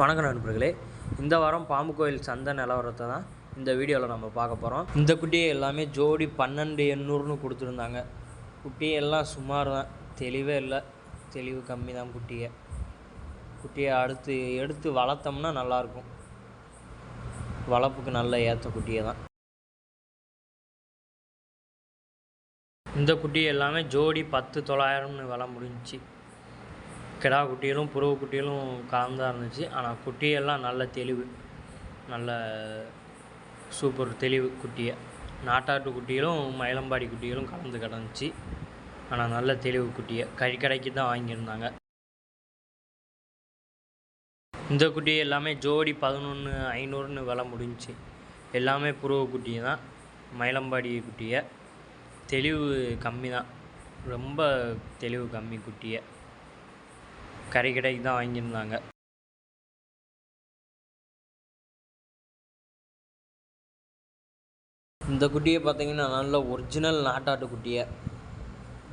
வணக்கம் நண்பர்களே. இந்த வாரம் பாம்பு கோயில் சந்தை நிலவரத்தை தான் இந்த வீடியோவில் நம்ம பார்க்க போகிறோம் இந்த குட்டியை எல்லாமே ஜோடி பன்னெண்டு எண்ணூறுன்னு கொடுத்துருந்தாங்க. குட்டியை எல்லாம் சுமார் தான். தெளிவே இல்லை. தெளிவு கம்மி தான் குட்டியை. குட்டியை அடுத்து எடுத்து வளர்த்தோம்னா நல்லாயிருக்கும். வளர்ப்புக்கு நல்ல ஏற்ற குட்டியை தான். இந்த குட்டி எல்லாமே ஜோடி பத்து தொள்ளாயிரம்னு வில முடிஞ்சிச்சு. கிடா குட்டிகளும் புறவு குட்டிகளும் கலந்தாக இருந்துச்சு. ஆனால் குட்டியெல்லாம் நல்ல தெளிவு. நல்ல சூப்பர் தெளிவு குட்டியை. நாட்டாட்டு குட்டிகளும் மயிலம்பாடி குட்டிகளும் கலந்து கிடந்துச்சு. ஆனால் நல்ல தெளிவு குட்டியை. கறிக்கடைக்கு தான் வாங்கியிருந்தாங்க. இந்த குட்டி எல்லாமே ஜோடி பதினொன்று ஐநூறுன்னு விலை முடிஞ்சிச்சு. எல்லாமே புருவ குட்டி தான். மயிலம்பாடி குட்டியை. தெளிவு கம்மி தான். ரொம்ப தெளிவு கம்மி குட்டியை. கறி கடைக்கு தான் வாங்கியிருந்தாங்க. இந்த குட்டியை பார்த்தீங்கன்னா நல்ல ஒரிஜினல் நாட்டாட்டு குட்டியை.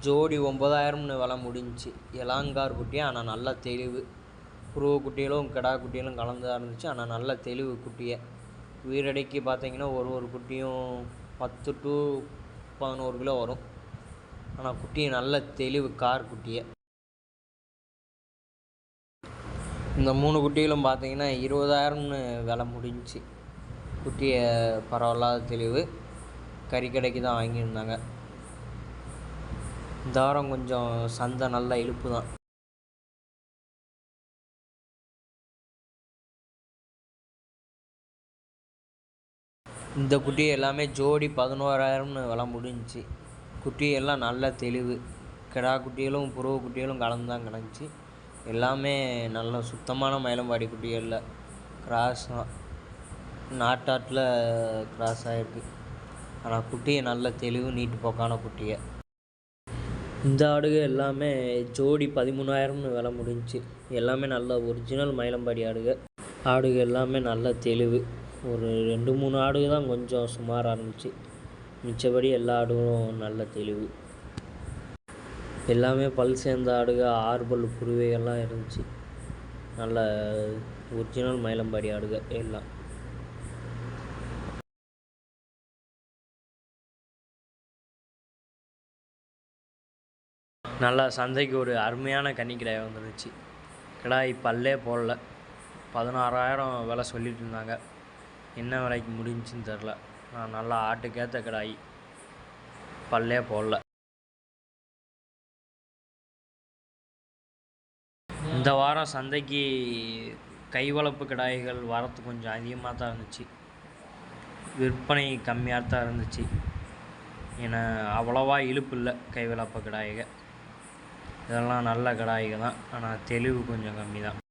ஜோடி ஒம்பதாயிரம்னு விலை முடிஞ்சிச்சு. எலாங்கார் குட்டியை ஆனால் நல்ல தெளிவு. புருவ குட்டியிலும் கிடா குட்டியிலும் கலந்ததாக இருந்துச்சு ஆனால் நல்ல தெளிவு குட்டியை. உயிரடைக்கு பார்த்தீங்கன்னா ஒரு ஒரு குட்டியும் பத்து டு பதினோரு கிலோ வரும். ஆனால் குட்டியை நல்ல தெளிவு கார் குட்டியை. இந்த மூணு குட்டிகளும் பார்த்தீங்கன்னா இருபதாயிரம்னு விலை முடிஞ்சிச்சு. குட்டியை பரவாயில்லாத தெளிவு. கறிக்கடைக்கு தான் வாங்கியிருந்தாங்க. இந்த வாரம் கொஞ்சம் சந்தை நல்ல இழுப்பு தான். இந்த குட்டி எல்லாமே ஜோடி பதினோராயிரம்னு விலை முடிஞ்சிச்சு. குட்டி எல்லாம் நல்ல தெளிவு. கிடா குட்டிகளும் புருவ குட்டிகளும் கலந்து தான் கிடந்துச்சு. எல்லாமே நல்ல சுத்தமான மயிலம்பாடி குட்டிகளில் கிராஸ் தான் நாட்டாட்டில் கிராஸ் ஆகிருக்கு ஆனால் குட்டியை நல்ல தெளிவு நீட்டு போக்கான குட்டியை. இந்த ஆடுக எல்லாமே ஜோடி பதிமூணாயிரம்னு விலை முடிஞ்சு எல்லாமே நல்ல ஒரிஜினல் மயிலம்பாடி ஆடுக ஆடுக எல்லாமே நல்ல தெளிவு. ஒரு ரெண்டு மூணு ஆடுக தான் கொஞ்சம் சுமாராக இருந்துச்சு. மிச்சபடி எல்லா ஆடுகளும் நல்ல தெளிவு. எல்லாமே பல் சேர்ந்த ஆடுக ஆறுபல் குருவைகள்லாம் இருந்துச்சு. நல்ல ஒரிஜினல் மயிலம்பாடி ஆடுக எல்லாம். நல்லா சந்தைக்கு ஒரு அருமையான கன்னிக்கிடாய் வந்துருச்சு. கிடாய் பல்லே போடல. பதினாறாயிரம் விலை சொல்லிட்டு இருந்தாங்க. என்ன விலைக்கு முடிஞ்சுன்னு தெரில. நான் நல்லா ஆட்டுக்கேற்ற கிடாய். பல்லே போடல. இந்த வாரம் சந்தைக்கு கைவளப்பு கிடாய்கள் வரத்து கொஞ்சம் அதிகமாக தான் இருந்துச்சு. விற்பனை கம்மியாக தான் இருந்துச்சு. ஏன்னா அவ்வளோவா இழுப்பு இல்லை கைவளப்பு கிடாய்கள். இதெல்லாம் நல்ல கிடாய்கள் தான். ஆனால் தெளிவு கொஞ்சம் கம்மி தான்.